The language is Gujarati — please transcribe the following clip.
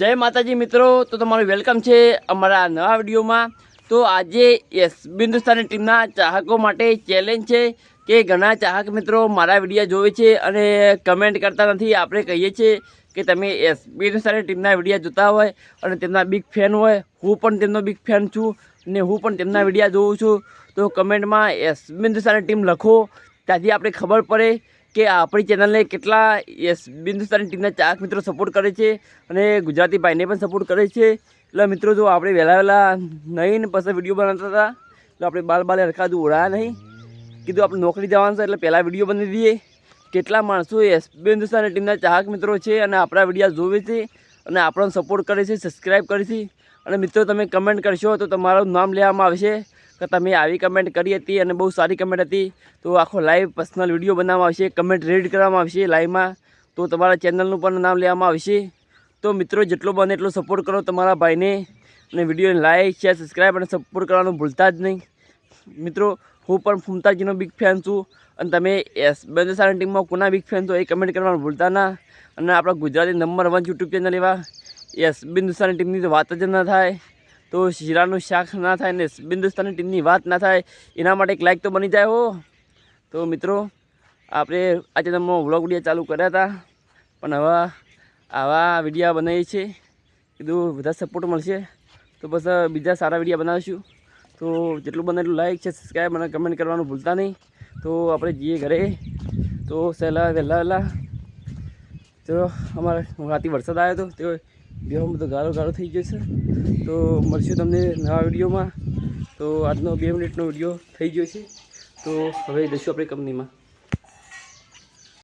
જય માતાજી મિત્રો, તો તમારું વેલકમ છે અમારા નવા વિડીયોમાં. તો આજે યસ હિન્દુસ્તાની ટીમના ચાહકો માટે ચેલેન્જ છે કે ઘણા ચાહક મિત્રો મારા વીડિયો જોવે છે અને કમેન્ટ કરતા નથી. આપણે કહીએ છીએ કે તમે એસ હિન્દુસ્તાની ટીમના વીડિયો જોતા હોય અને તેમના બિગ ફેન હોય, હું પણ તેમનો બિગ ફેન છું ને હું પણ તેમના વીડિયો જોઉં છું. તો કમેન્ટમાં એસ હિન્દુસ્તાની ટીમ લખો. ત્યાંથી આપણે ખબર પડે કે આપણી ચેનલને કેટલા યસ હિન્દુસ્તાની ટીમના ચાહક મિત્રો સપોર્ટ કરે છે અને ગુજરાતી ભાઈને પણ સપોર્ટ કરે છે. એટલે મિત્રો, જો આપણે વહેલા વહેલા નહીં પછી વીડિયો બનાવતા હતા, તો આપણે બાલ બાલ હરખાતું ઓળાયા નહીં. કીધું આપણે નોકરી જવાનું છે એટલે પહેલાં વીડિયો બનાવી દઈએ. કેટલા માણસો એસ હિન્દુસ્તાની ટીમના ચાહક મિત્રો છે અને આપણા વિડીયા જોવે છે અને આપણને સપોર્ટ કરે છે સબસ્ક્રાઈબ કરે છે. અને મિત્રો, તમે કમેન્ટ કરશો તો તમારું નામ લેવામાં આવશે કે તમે આવી કમેન્ટ કરી હતી અને બહુ સારી કમેન્ટ હતી. તો આખો લાઈવ પર્સનલ વીડિયો બનાવવામાં આવશે કમેન્ટ રીડ કરવામાં આવશે લાઈવમાં તો તમારા ચેનલનું પણ નામ લેવામાં આવશે. તો મિત્રો, જેટલો બને એટલો સપોર્ટ કરો તમારા ભાઈને. અને વિડીયોને લાઈક શેર સબસ્ક્રાઈબ અને સપોર્ટ કરવાનું ભૂલતા જ નહીં. મિત્રો, હું પણ ફૂમતાજીનો બિગ ફેન છું. અને તમે એસ બેન્દ્રસાની ટીમમાં કોના બિગ ફેન છો એ કમેન્ટ કરવાનું ભૂલતા ના. અને આપણા Gujarati number one YouTube channel એવા એસ બિન્દુસ્તાની ટીમની તો વાત જ ના થાય, તો શીરાનું શાક ના થાય ને બિન્દુસ્તાની ટીમની વાત ના થાય, એના માટે એક લાઇક તો બની જાય હો. તો મિત્રો, આપણે આજે તમે વ્લોગ વીડિયો ચાલુ કર્યા હતા, પણ હવે આવા વિડીયા બનાવીએ છીએ, કીધું બધા સપોર્ટ મળશે, તો બસ બીજા સારા વિડીયા બનાવીશું. તો જેટલું બને એટલું લાઇક છે સબસ્ક્રાઈબ અને કમેન્ટ કરવાનું ભૂલતા નહીં. તો આપણે જઈએ ઘરે. તો સહેલા વહેલા વહેલા. ચલો, અમારે રાતે વરસાદ આવ્યો હતો, તે બેવામાં બધો ગારો ગારો થઈ ગયો છે. તો મળશું તમને નવા વિડીયોમાં. તો આજનો બે મિનિટનો વીડિયો થઈ ગયો છે. તો હવે જઈશું આપણે કંપનીમાં.